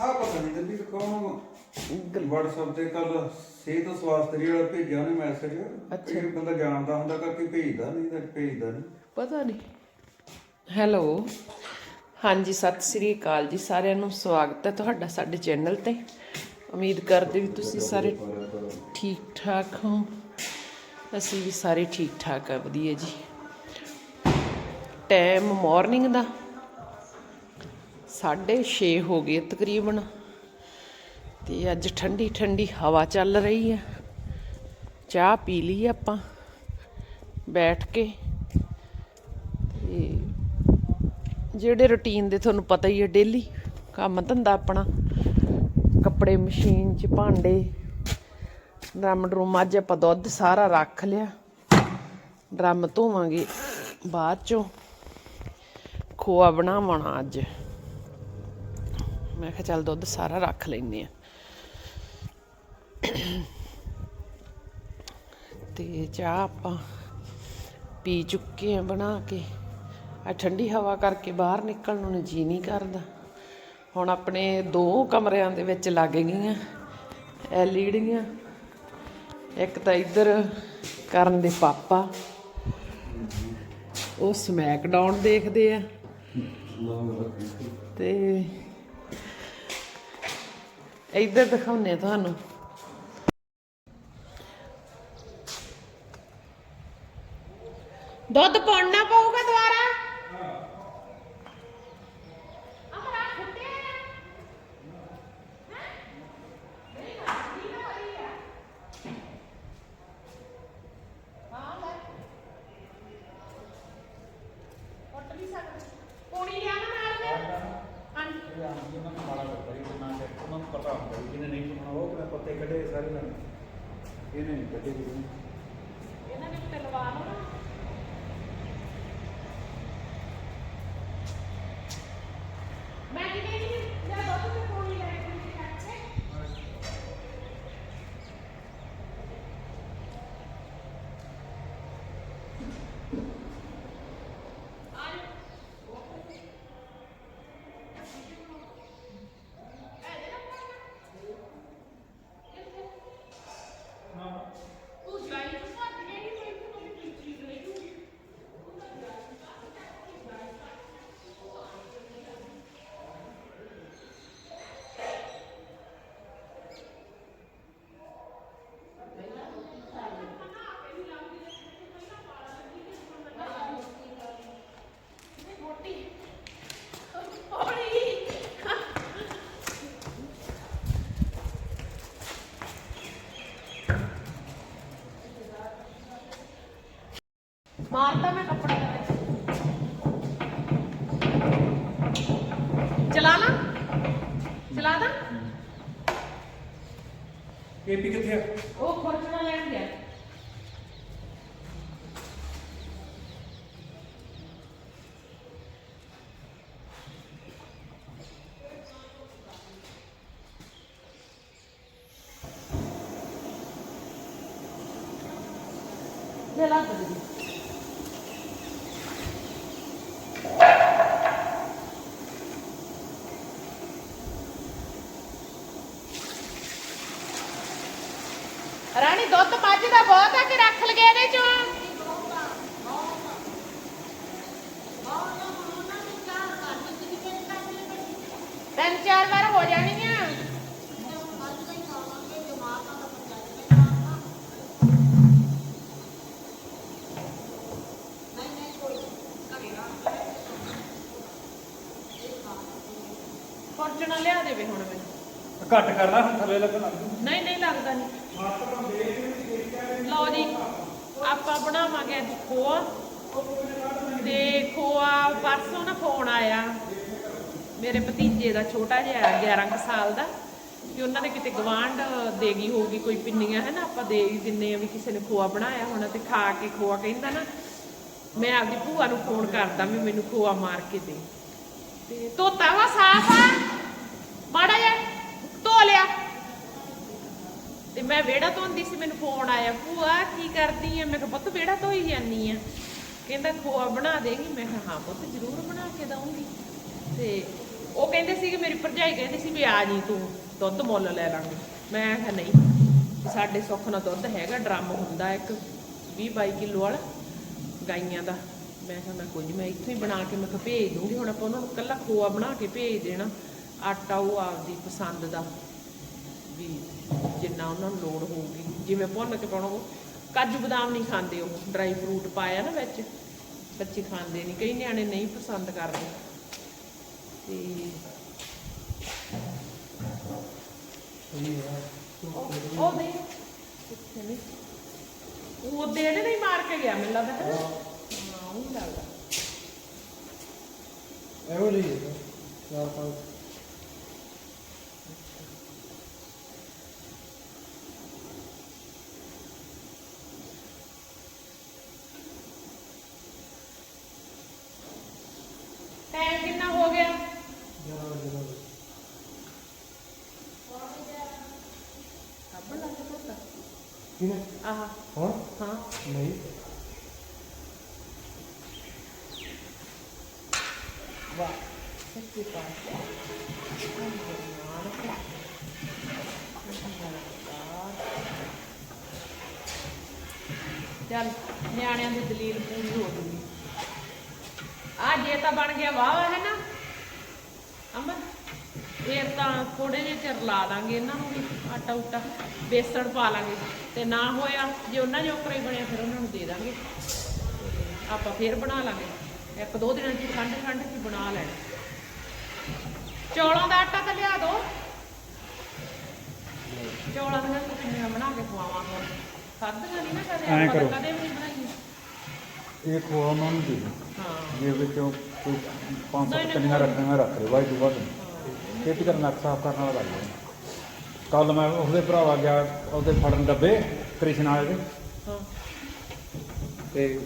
ਆ ਪਤਾ ਨਹੀਂ ਦਿੱਲੀ ਕੌਣ WhatsApp ਤੇ ਕੱਲ ਸਿਹਤ ਸਵਾਸਥ ਵਾਲਾ ਭੇਜਿਆ ਉਹਨੇ ਮੈਸੇਜ ਅੱਛਾ। ਇਹ ਬੰਦਾ ਜਾਣਦਾ ਹੁੰਦਾ ਕਰਕੇ ਭੇਜਦਾ ਨਹੀਂ ਤਾਂ ਭੇਜਦਾ ਨਹੀਂ। ਪਤਾ ਨਹੀਂ। ਹੈਲੋ ਹਾਂਜੀ ਸਤਿ ਸ੍ਰੀ ਅਕਾਲ ਜੀ ਸਾਰਿਆਂ ਨੂੰ ਸਵਾਗਤ ਹੈ ਤੁਹਾਡਾ ਸਾਡੇ ਚੈਨਲ ਤੇ। ਉਮੀਦ ਕਰਦੇ ਵੀ ਤੁਸੀਂ ਸਾਰੇ ਠੀਕ ਠਾਕ ਹੋ। ਅਸੀਂ ਵੀ ਸਾਰੇ ਠੀਕ ਠਾਕ ਆ ਵਧੀਆ ਜੀ। ਟਾਈਮ ਮਾਰਨਿੰਗ ਦਾ। 6:30 ਹੋ ਗਏ ਤਕਰੀਬਨ ਤੇ ਅੱਜ ਠੰਡੀ ਠੰਡੀ ਹਵਾ ਚੱਲ ਰਹੀ ਆ ਚਾਹ ਪੀ ਲਈ ਆਪਾਂ, ਬੈਠ ਕੇ। ਤੇ ਜਿਹੜੇ ਰੁਟੀਨ ਦੇ ਤੁਹਾਨੂੰ ਪਤਾ ਹੀ ਹੈ, ਡੇਲੀ ਕੰਮ ਧੰਦਾ ਆਪਣਾ। ਕੱਪੜੇ ਮਸ਼ੀਨ 'ਚ ਭਾਂਡੇ, ਡਰਮ ਡਰੂਮ ਅੱਜ ਆਪਾਂ ਦੁੱਧ ਸਾਰਾ ਰੱਖ ਲਿਆ। ਡਰਮ ਧੋਵਾਂਗੇ ਬਾਅਦ ਚੋਂ। ਖੋਆ ਬਣਾਵਣਾ ਅੱਜ। ਮੈਂ ਕਿਹਾ ਚੱਲ ਦੁੱਧ ਸਾਰਾ ਰੱਖ ਲੈਨੇ ਆ ਤੇ ਚਾਹ ਆਪਾਂ ਪੀ ਚੁੱਕੇ ਆ ਬਣਾ ਕੇ। ਆ ਠੰਡੀ ਹਵਾ ਕਰਕੇ ਬਾਹਰ ਨਿਕਲਣ ਨੂੰ ਜੀ ਨਹੀਂ ਕਰਦਾ। ਹੁਣ ਆਪਣੇ ਦੋ ਕਮਰਿਆਂ ਦੇ ਵਿੱਚ ਲੱਗ ਗਈਆਂ ਐਲਈਡੀਆਂ ਇੱਕ ਤਾਂ ਇੱਧਰ ਕਰਨ ਦੇ ਪਾਪਾ। ਉਹ ਸਮੈਕਡਾਊਨ ਦੇਖਦੇ ਆ। ਤੇ ਇੱਧਰ ਦਿਖਾਉਂਦੇ ਤੁਹਾਨੂੰ ਦੁੱਧ ਪਾਉਣਾ ਪਊਗਾ ਲੈ ਲਾ ਦੇ ਰਾਣੀ, ਦੁੱਧ ਮੱਝ ਦਾ ਬਹੁਤ ਆ ਕਿ ਰੱਖ ਲਗੇ ਇਹਦੇ ਚੋਂ? ਤਿੰਨ ਚਾਰ ਵਾਰ ਹੋ ਜਾਣੀਆਂ ਘੱਟ ਕਰਨਾ ਹੁਣ ਥੱਲੇ ਲੱਗਣ ਨਹੀਂ ਨਹੀਂ ਲੱਗਦਾ ਨਹੀਂ ਲਓ ਜੀ ਆਪਾਂ ਬਣਾਵਾਂਗੇ ਅੱਜ ਖੋਆ। ਤੇ ਖੋਆ ਪਰਸੋਂ ਨਾ ਫੋਨ ਆਇਆ। ਮੇਰੇ ਭਤੀਜੇ ਦਾ ਛੋਟਾ ਜਿਹਾ 11 ਕੁ ਸਾਲ ਦਾ। ਕਿ ਉਹਨਾਂ ਦੇ ਕਿਤੇ ਗਵਾਂਢ ਦੇਗੀ ਹੋਊਗੀ ਕੋਈ ਪਿੰਨੀਆਂ ਹੈ ਨਾ? ਆਪਾਂ ਦੇ ਹੀ ਦਿੰਨੇ ਆ ਵੀ ਕਿਸੇ ਨੇ ਖੋਆ ਬਣਾਇਆ ਹੋਣਾ ਤੇ ਖਾ ਕੇ ਖੋਆ ਕਹਿੰਦਾ ਨਾ ਮੈਂ ਆਪਦੀ ਭੂਆ ਨੂੰ ਫੋਨ ਕਰਦਾ ਵੀ ਮੈਨੂੰ ਖੋਆ ਮਾਰ ਕੇ ਦੇ। ਤੇ ਧੋਤਾ ਵਾ ਸਾਫ਼ ਆ। ਮਾੜਾ ਜਿਹਾ ਲਿਆ। ਤੇ ਮੈਂ ਵਿਹੜਾ ਧੋਂਦੀ ਸੀ, ਮੈਨੂੰ ਫੋਨ ਆਇਆ, ਭੂਆ, ਕੀ ਕਰਦੀ ਐ? ਮੈਂ ਕਿਹਾ, ਪੁੱਤ, ਵਿਹੜਾ ਧੋਈ ਜਾਨੀ ਆ ਕਹਿੰਦਾ ਖੋਆ ਬਣਾ ਦੇਗੀ। ਮੈਂ ਕਿਹਾ, ਹਾਂ ਪੁੱਤ, ਜ਼ਰੂਰ ਬਣਾ ਕੇ ਦਊਂਗੀ। ਤੇ ਉਹ ਕਹਿੰਦੇ ਸੀ ਕਿ ਮੇਰੀ ਭਰਜਾਈ ਕਹਿੰਦੀ ਸੀ ਵੀ ਆ ਜੀ ਤੂੰ ਦੁੱਧ ਮੁੱਲ ਲੈ ਲਾਂਗੇ। ਮੈਂ ਕਿਹਾ, ਨਹੀਂ, ਸਾਡੇ ਸੁੱਖ ਨਾਲ ਦੁੱਧ ਹੈਗਾ, ਡਰਮ ਹੁੰਦਾ ਇੱਕ 20 22 ਕਿਲੋ ਵਾਲਾ ਗਾਈਆਂ ਦਾ। ਮੈਂ ਕਿਹਾ, ਮੈਂ ਕੋਈ ਮੈਂ ਇੱਥੋਂ ਹੀ ਬਣਾ ਕੇ, ਮੈਂ ਕਿਹਾ, ਭੇਜ ਦੂੰਗੀ। ਹੁਣ ਆਪਾਂ ਉਹਨਾਂ ਨੂੰ ਕੱਲਾ ਖੋਆ ਬਣਾ ਕੇ ਭੇਜ ਦੇਣਾ। ਆਟਾ ਉਹ ਆਪਦੀ ਪਸੰਦ ਦਾ ਵੀ ਜਿੰਨਾ ਉਹਨਾਂ ਨੂੰ ਲੋੜ ਹੋਊਗੀ ਜਿਵੇਂ ਭੁੰਨ ਕੇ ਪਾਉਣਾ ਉਹ ਕਾਜੂ ਬਦਾਮ ਨਹੀਂ ਖਾਂਦੇ ਉਹ ਡਰਾਈ ਫਰੂਟ ਪਾਇਆ ਨਾ ਵਿੱਚ ਬੱਚੇ ਖਾਂਦੇ ਨਹੀਂ ਕਈ ਨਿਆਣੇ ਨਹੀਂ ਪਸੰਦ ਕਰਦੇ। ਤੇ ਉਹ ਨਹੀਂ ਕਿੱਥੇ ਨਹੀਂ ਉਹ ਉਹਦੇ ਇਹਨੇ ਨਹੀਂ ਮਾਰ ਕੇ ਗਿਆ ਮੈਨੂੰ ਲੱਗਦਾ ਹੈ ਹਾਂ। ਉਹ ਲੱਗਦਾ। ਜਿਹੀ ਹੈ ਚਾਰ ਪੰਜ ਟਾਈਮ ਕਿੰਨਾ ਹੋ ਗਿਆ ਗਿਆਰਾਂ ਵਜੇ ਦਾ ਕੱਬਣ ਲੱਗ ਗਿਆ ਹਾਂ ਨਹੀਂ ਵਾਹ ਸੱਚੀ ਚੱਲ ਨਿਆਣਿਆਂ ਦੀ ਦਲੀਲ ਪੂਰੀ ਹੋ ਗਈ ਆ ਜੇ ਤਾਂ ਬਣ ਗਿਆ ਵਾਹ ਹੈ ਨਾ ਅਮਰ ਫੇਰ ਤਾਂ ਥੋੜੇ ਜਿਹੇ ਚਿਰ ਲਾ ਦਾਂਗੇ ਇਹਨਾਂ ਨੂੰ ਵੀ ਆਟਾ ਉਟਾ ਬੇਸਣ ਪਾ ਲਾਂਗੇ। ਤੇ ਨਾ ਹੋਇਆ ਜੇ ਉਹਨਾਂ ਜੋਕਰਾ ਹੀ ਬਣਿਆ ਫਿਰ ਉਹਨਾਂ ਨੂੰ ਦੇ ਦਾਂਗੇ। ਤੇ ਆਪਾਂ ਫੇਰ ਬਣਾ ਲਾਂਗੇ। ਇੱਕ ਦੋ ਦਿਨਾਂ ਚ ਠੰਡ ਠੰਡ ਚ ਬਣਾ ਲੈਣਾ। ਚੌਲਾਂ ਦਾ ਆਟਾ ਤਾਂ ਲਿਆ ਦੋ। ਚੌਲਾਂ ਦਾ ਮੈਂ ਬਣਾ ਕੇ ਖਵਾਵਾਂ ਹੁਣ ਖਾਧੀਆਂ ਨਹੀਂ ਨਾ ਕਦੇ ਆਪਾਂ ਤਾਂ। ਕਦੇ ਵੀ ਨਹੀਂ ਬਣਾਈਆਂ। ਇਹ ਉਹਨਾਂ ਨੂੰ ਦੇ। ਹਾਂ। ਜੇ ਵਿੱਚੋਂ ਕੋਈ ਪੰਜ ਸੱਤ ਕੰਨੀਆਂ ਰੱਖਣੀਆਂ ਰੱਖ ਲਿਓ ਵਾਈ ਦੁਬਾਰਾ ਖੇਤੀ ਕਰਨ ਨੱਕ ਸਾਫ਼ ਕਰਨ ਵਾਲਾ ਲੱਗ ਕੱਲ ਮੈਂ ਉਹਦੇ ਭਰਾਵਾ ਗਿਆ ਉਹਦੇ ਫੜਨ ਡੱਬੇ ਕ੍ਰਿਸ਼ਨ ਵਾਲੇ ਦੇ। ਤੇ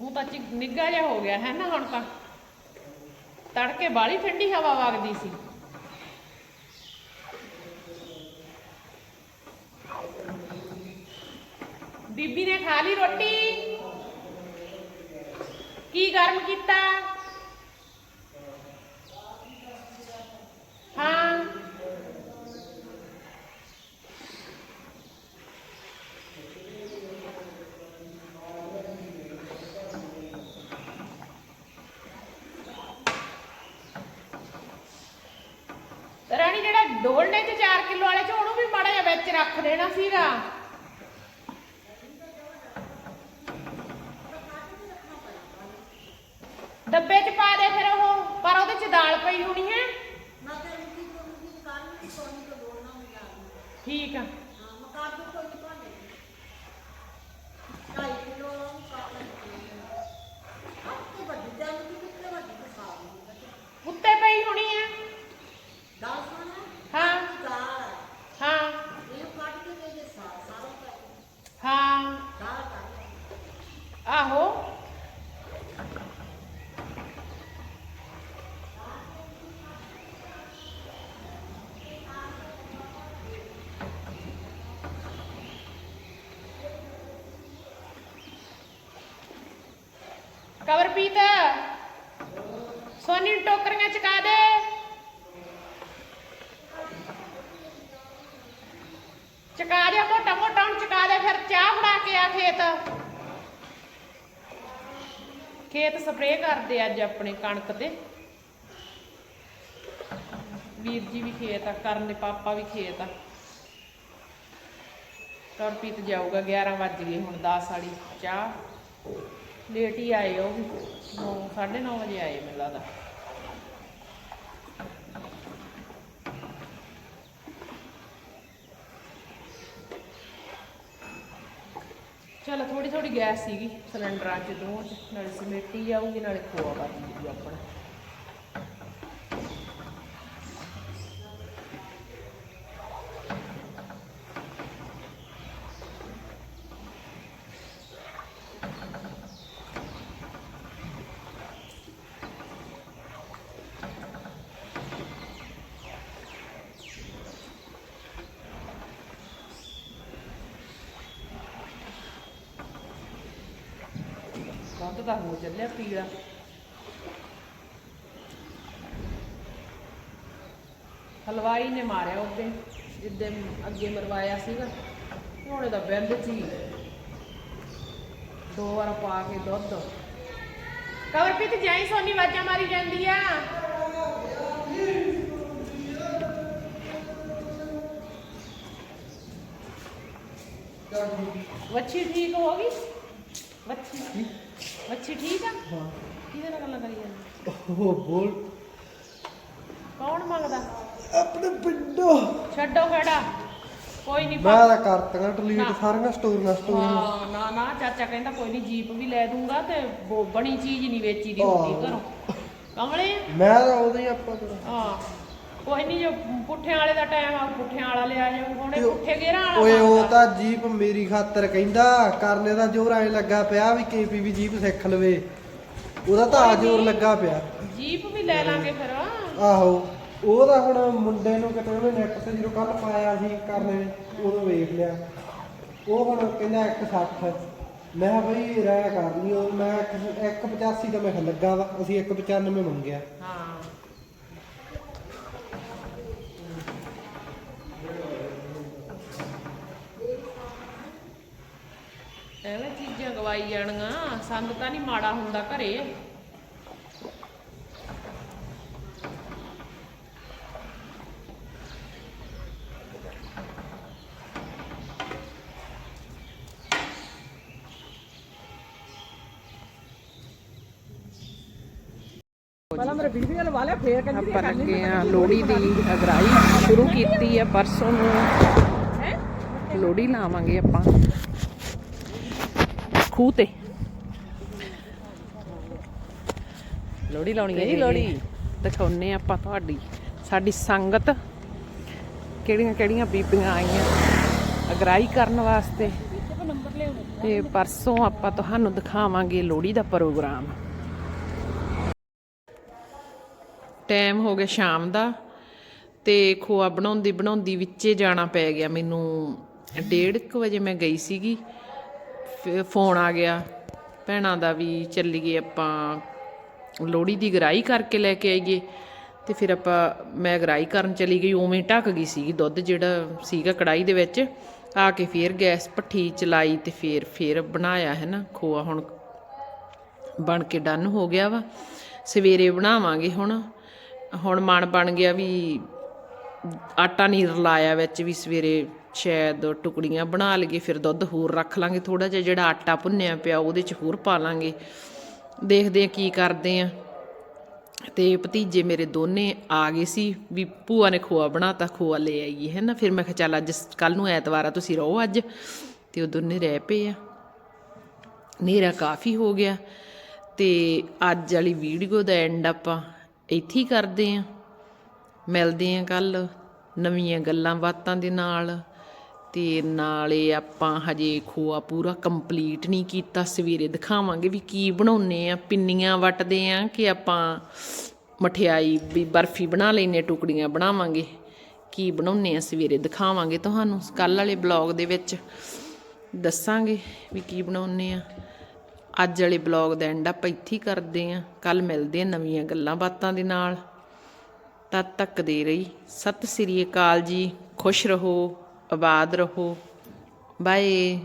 ਉਹ ਤਾਂ ਚਿ- ਨਿੱਘਾ ਜਿਹਾ ਹੋ ਗਿਆ ਹੈ ਨਾ ਹੁਣ ਤਾਂ? ਤੜਕੇ ਬਾਲੀ ਠੰਡੀ ਹਵਾ ਵਗਦੀ ਸੀ। ਬੀਬੀ ਨੇ ਖਾ ਲਈ ਰੋਟੀ? ਕੀ ਗਰਮ ਕੀਤਾ? ਹਾਂ। ਰਾਣੀ ਜਿਹੜਾ ਡੋਲਨੇ ਚ 4 ਕਿਲੋ ਵਾਲੇ ਚ, ਉਹਨੂੰ ਵੀ ਮਾੜਾ ਜਿਹਾ ਵਿੱਚ ਰੱਖ ਦੇਣਾ ਸੀਗਾ। ਡੱਬੇ ਚ ਪਾ ਦੇ ਫਿਰ ਉਹ ਪਰ ਉਹਦੇ ਚ ਦਾਲ ਪਈ ਹੋਣੀ ਹੈ। ਠੀਕ ਆ ਉੱਤੇ ਪਈ ਹੋਣੀ ਹੈ ਹਾਂ ਹਾਂ ਹਾਂ ਆਹੋ ਕਵਰਪੀਤ ਸੋਨੀ ਨੂੰ ਟੋਕਰੀਆਂ ਚਕਾ ਦੇ ਚਕਾ ਦੇ ਮੋਟਾ ਮੋਟਾ ਹੁਣ ਚਕਾ ਦੇ ਫਿਰ ਚਾਹ ਬਣਾ ਕੇ ਆ ਖੇਤ ਖੇਤ ਸਪਰੇਅ ਕਰਦੇ ਅੱਜ ਆਪਣੇ ਕਣਕ ਤੇ ਵੀਰ ਜੀ ਵੀ ਖੇਤ ਆ ਕਰਨ ਦੇ ਪਾਪਾ ਵੀ ਖੇਤ ਆ ਕਵਰਪੀਤ ਜਾਊਗਾ 11 ਵੱਜ ਗਏ ਹੁਣ 10 ਵਾਲੀ ਚਾਹ ਲੇਟ ਹੀ ਆਏ ਉਹ ਵੀ 9 9:30 ਵਜੇ ਆਏ ਮੈਨੂੰ ਲੱਗਦਾ। ਚਲ ਥੋੜੀ ਥੋੜੀ ਗੈਸ ਸੀਗੀ ਸਿਲੰਡਰਾਂ 'ਚ ਦੋਵਾਂ 'ਚ, ਨਾਲੇ ਸਮੇਟੀ ਜਾਊਗੀ, ਨਾਲੇ ਖੋਆ ਬਚ ਜੂਗੀ ਆਪਣਾ। ਦੁੱਧ ਤਾਂ ਹੋ ਚੱਲਿਆ ਪੀਲਾ। ਹਲਵਾਈ ਨੇ ਮਾਰਿਆ ਉਹਦੇ ਜਿੱਦੇ ਅੱਗੇ ਮਰਵਾਇਆ ਸੀਗਾ। ਹੁਣ ਇਹਦਾ ਬਿੰਦ ਹੀ ਦੋ ਵਾਰ ਪਾ ਕੇ ਦੁੱਧ। ਕਵਰਪ੍ਰੀਤ ਜਾਈ ਸੋਨੀ ਵਾਜਾਂ ਮਾਰੀ ਜਾਂਦੀ ਆ। ਵੱਛੀ ਠੀਕ ਹੋ ਗਈ? ਵੱਛੀ। ਵੱਛੀ ਠੀਕ ਆ? ਹਾਂ। ਕਿਹਦੇ ਨਾਲ ਗੱਲਾਂ ਕਰੀ ਜਾਂਦੀ? ਉਹ ਬੋਲ। ਕੌਣ ਮੰਗਦਾ? ਆਪਣੇ ਪਿੰਡੋਂ। ਛੱਡੋ ਖੜਾ। ਕੋਈ ਨਹੀਂ ਮੈਂ ਤਾਂ ਕਰਤੀਆਂ ਡਿਲੀਟ ਸਾਰੀਆਂ ਸਟੋਰੀਆਂ ਸਟੋਰੀਆਂ ਹਾਂ ਨਾ ਨਾ ਚਾਚਾ ਕਹਿੰਦਾ ਕੋਈ ਨਹੀਂ ਜੀਪ ਵੀ ਲੈ ਦੂੰਗਾ ਤੇ ਬੋ- ਬਣੀ ਚੀਜ਼ ਨਹੀਂ ਵੇਚੀ ਦੀ ਹੁੰਦੀ। ਘਰੋਂ। ਕਮਲੇ? ਮੈਂ ਤਾਂ ਹੀ ਆਪਾਂ ਤੋਂ ਹਾਂ। ਕੋਈ ਨਹੀਂ ਜੋ ਪੁੱਠਿਆਂ ਵਾਲੇ ਦਾ ਟਾਈਮ ਆ ਪੁੱਠਿਆਂ ਵਾਲਾ ਲਿਆ ਜਾਊ ਹੁਣੇ ਪੁੱਠੇ ਗੇਰਾਂ ਵਾਲਾ ਓਏ ਉਹ। ਤਾਂ ਜੀਪ ਮੇਰੀ ਖਾਤਰ ਕਹਿੰਦਾ ਕਰਨੇ ਦਾ ਜ਼ੋਰ ਐ ਲੱਗਾ ਪਿਆ ਵੀ ਕੇਪੀਵੀ ਜੀਪ ਸਿੱਖ ਲਵੇ। ਉਹਦਾ ਤਾਂ ਆ ਜ਼ੋਰ ਲੱਗਾ ਪਿਆ। ਜੀਪ ਵੀ ਲੈ ਲਾਂਗੇ ਫਿਰ। ਆਹੋ ਉਹ ਤਾਂ ਹੁਣ ਮੁੰਡੇ ਨੂੰ ਕਿਤੇ ਉਹਨੇ ਨੈਟ ਤੇ ਜਦੋਂ ਕੱਲ ਪਾਇਆ ਸੀ ਕਰਨੇ ਉਦੋਂ ਵੇਖ ਲਿਆ। ਉਹ ਹੁਣ ਕਹਿੰਦਾ 160 ਮੈਂ ਬਈ ਰਾਇ ਕਰ ਲਈ ਉਹ ਮੈਂ 185 ਤਾਂ ਮੈਂ ਲੱਗਾ ਵਾ। ਅਸੀਂ 195 ਮੰਗਿਆ। ਹਾਂ ਐਵੇਂ ਗਵਾਈ ਜਾਣੀਆਂ ਸੰਗ ਤਾਂ ਨਹੀਂ ਮਾੜਾ ਹੁੰਦਾ ਘਰੇ। ਆਪਾਂ ਲੱਗੇ ਆ ਲੋਹੜੀ ਦੀ ਅਗਰਾਈ ਸ਼ੁਰੂ ਕੀਤੀ ਆ ਪਰਸੋਂ ਨੂੰ ਲੋਹੜੀ ਲਾਵਾਂਗੇ ਆਪਾਂ। ਖੂਹ ਤੇ ਲੋਹੜੀ ਲਾਉਣੀ ਹੈ ਜੀ ਲੋਹੜੀ ਦਿਖਾਉਨੇ ਆਪਾਂ ਤੁਹਾਡੀ। ਸਾਡੀ ਸੰਗਤ ਕਿਹੜੀਆਂ ਕਿਹੜੀਆਂ ਬੀਬੀਆਂ ਆਈਆਂ ਅਗਰਾਈ ਕਰਨ ਵਾਸਤੇ। ਤੇ ਪਰਸੋਂ ਆਪਾਂ ਤੁਹਾਨੂੰ ਦਿਖਾਵਾਂਗੇ ਲੋਹੜੀ ਦਾ ਪ੍ਰੋਗਰਾਮ। ਟਾਈਮ ਹੋ ਗਿਆ ਸ਼ਾਮ ਦਾ ਤੇ ਖੋਆ ਬਣਾਉਂਦੀ ਬਣਾਉਂਦੀ ਵਿੱਚੇ ਜਾਣਾ ਪੈ ਗਿਆ ਮੈਨੂੰ। 1:30 ਵਜੇ ਮੈਂ ਗਈ ਸੀਗੀ। ਫਿਰ ਫੋਨ ਆ ਗਿਆ। ਭੈਣਾਂ ਦਾ ਵੀ ਚੱਲੀਏ ਆਪਾਂ ਲੋਹੜੀ ਦੀ ਗਰਾਈ ਕਰਕੇ ਲੈ ਕੇ ਆਈਏ। ਤੇ ਫਿਰ ਆਪਾਂ, ਮੈਂ ਗਰਾਈ ਕਰਨ ਚਲੀ ਗਈ, ਉਵੇਂ ਢੱਕ ਗਈ ਸੀਗੀ ਦੁੱਧ ਜਿਹੜਾ ਸੀਗਾ ਕੜਾਈ ਦੇ ਵਿੱਚ। ਆ ਕੇ ਫਿਰ ਗੈਸ ਭੱਠੀ ਚਲਾਈ ਤੇ ਫਿਰ ਫਿਰ ਬਣਾਇਆ ਹੈ ਨਾ, ਖੋਆ ਹੁਣ ਬਣ ਕੇ ਡਨ ਹੋ ਗਿਆ ਵਾ। ਸਵੇਰੇ ਬਣਾਵਾਂਗੇ ਹੁਣ। ਹੁਣ ਮਨ ਬਣ ਗਿਆ ਵੀ ਆਟਾ ਨਹੀਂ ਰਲਾਇਆ ਵਿੱਚ ਵੀ ਸਵੇਰੇ ਸ਼ਾਇਦ ਟੁਕੜੀਆਂ ਬਣਾ ਲਈਏ, ਫਿਰ ਦੁੱਧ ਹੋਰ ਰੱਖ ਲਾਂਗੇ ਥੋੜਾ ਜਿਹਾ, ਜਿਹੜਾ ਆਟਾ ਭੁੰਨਿਆ ਪਿਆ ਉਹਦੇ ਚ ਹੋਰ ਪਾ ਲਾਂਗੇ। ਦੇਖਦੇ ਆ ਕੀ ਕਰਦੇ ਆ ਤੇ ਭਤੀਜੇ ਮੇਰੇ ਦੋਨੇ ਆ ਗਏ ਸੀ, ਵੀ ਭੂਆ ਨੇ ਖੋਆ ਬਣਾਤਾ, ਖੋਆ ਲੈ ਆਈਏ, ਹੈ ਨਾ? ਫਿਰ ਮੈਂ ਕਿਹਾ ਚੱਲ ਅੱਜ ਕੱਲ ਨੂੰ ਐਤਵਾਰ ਆ, ਤੁਸੀਂ ਰਹੋ ਅੱਜ। ਤੇ ਉਹ ਦੋਨੇ ਰਹਿ ਪਏ ਆ। ਹਨੇਰਾ ਕਾਫੀ ਹੋ ਗਿਆ। ਤੇ ਅੱਜ ਵਾਲੀ ਵੀਡੀਓ ਦਾ ਐਂਡ ਆਪਾਂ ਇੱਥੇ ਹੀ ਕਰਦੇ ਆਂ ਮਿਲਦੇ ਆਂ ਕੱਲ ਨਵੀਆਂ ਗੱਲਾਂ ਬਾਤਾਂ ਦੇ ਨਾਲ। ਅਤੇ ਨਾਲੇ ਆਪਾਂ ਹਜੇ ਖੋਆ ਪੂਰਾ ਕੰਪਲੀਟ ਨਹੀਂ ਕੀਤਾ। ਸਵੇਰੇ ਦਿਖਾਵਾਂਗੇ ਵੀ ਕੀ ਬਣਾਉਨੇ ਆ, ਪਿੰਨੀਆਂ ਵੱਟਦੇ ਆ ਕਿ ਆਪਾਂ ਮਠਿਆਈ ਵੀ ਬਰਫੀ ਬਣਾ ਲੈਨੇ ਟੁਕੜੀਆਂ ਬਣਾਵਾਂਗੇ। ਕੀ ਬਣਾਉਨੇ ਆ ਸਵੇਰੇ ਦਿਖਾਵਾਂਗੇ ਤੁਹਾਨੂੰ ਕੱਲ ਵਾਲੇ ਬਲੌਗ ਦੇ ਵਿੱਚ। ਦੱਸਾਂਗੇ ਵੀ ਕੀ ਬਣਾਉਨੇ ਆ। ਅੱਜ ਵਾਲੇ ਬਲੌਗ ਦਾ ਐਂਡ ਆਪਾਂ ਇੱਥੇ ਹੀ ਕਰਦੇ ਆਂ। ਕੱਲ ਮਿਲਦੇ ਆਂ ਨਵੀਆਂ ਗੱਲਾਂ ਬਾਤਾਂ ਦੇ ਨਾਲ। ਤਦ ਤੱਕ ਦੇ ਰਹੀ। ਸਤਿ ਸ੍ਰੀ ਅਕਾਲ ਜੀ। ਖੁਸ਼ ਰਹੋ। ਆਬਾਦ ਰਹੋ ਬਾਏ